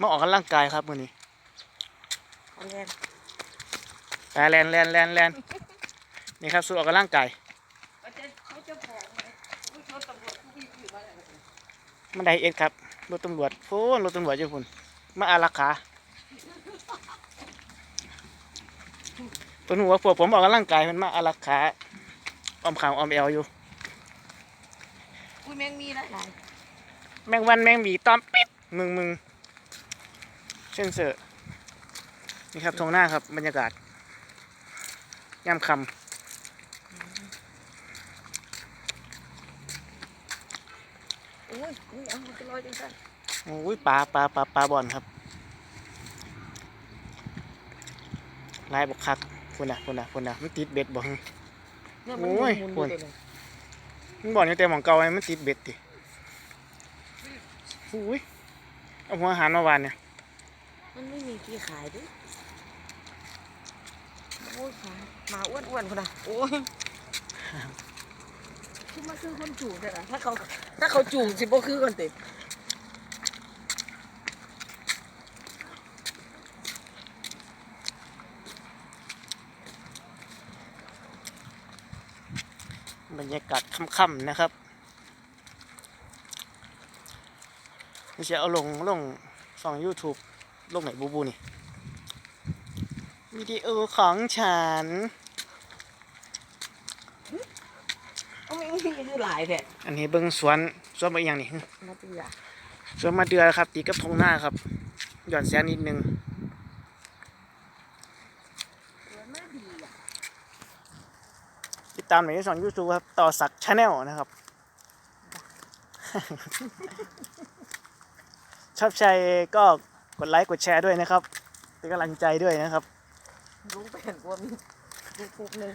มาออกกำลังกายครับมื้อนี้เอาแรงไปแลนแลนแลนแลนนี่ครับสูตรออกกำลังกายเขาจะเขาจะบอกไหมอุ๊ยรถตำรวจผู้วิ่งอยู่บ้านอะไรกันมันไดเอ็ดครับรถตำรวจโอ้รถตำรวจอยู่พุ่นมาอารักขาตัวหนูว่าพวกผมออกกำลังกายมันมาอารักขาออมขางออมแอวอยู่อุ้ยแมงมีหลายหลายแมงวันแมงหวีตอมปิดมึงมึงเส้ นเสือนี่ครับทงหน้าครับบรรยากาศย่ำคอุ้ยอุ้ยเอามันจะลอยจังสันำโอ้ยปลาปลาปลาปลาบอลครับลายบกคักพุ่นนะพุ่นนะพุ่นนะมันติดเบ็ดบ่ฮึเนี่ยมันโอ้ยหมุนๆคนตัวหนึ่งมันบอกอยู่แต่หมองเก่าไงมันติดเบ็ดติอุ้ยเอาหัวอาหารมาวานเนี่ย มันไม่มีที่ขายด้วยโอ้ยขาหมาอ้วนๆคนน่ะโอ้ยคือมันคือคนจูงแต่ละถ้าเขาถ้าเขาจูงสิบ่คือกันติบรรยากาศค่ำๆนะครับนี่จะเอาลงลงส่อง YouTube ลงไหนบูบูนี่วิดีโอของฉันเอาไม่มีคือหลายแท้อันนี้เบิ้งสวนสวนไปอย่างนี้มาตีอะสวนมาเดือครับ ตีกับทงหน้าครับ หย่อนแสนนิดนึงมันไม่ดีอะติดตามหน่อยในช่อง YouTube ครับ ต่อสักชาแนลนะครับ ชอบใจก็ กดไลค์กดแชร์ด้วยนะครับ เป็นกำลังใจด้วยนะครับรู้ไปเห็นว่ามีมีปุ๊บหนึง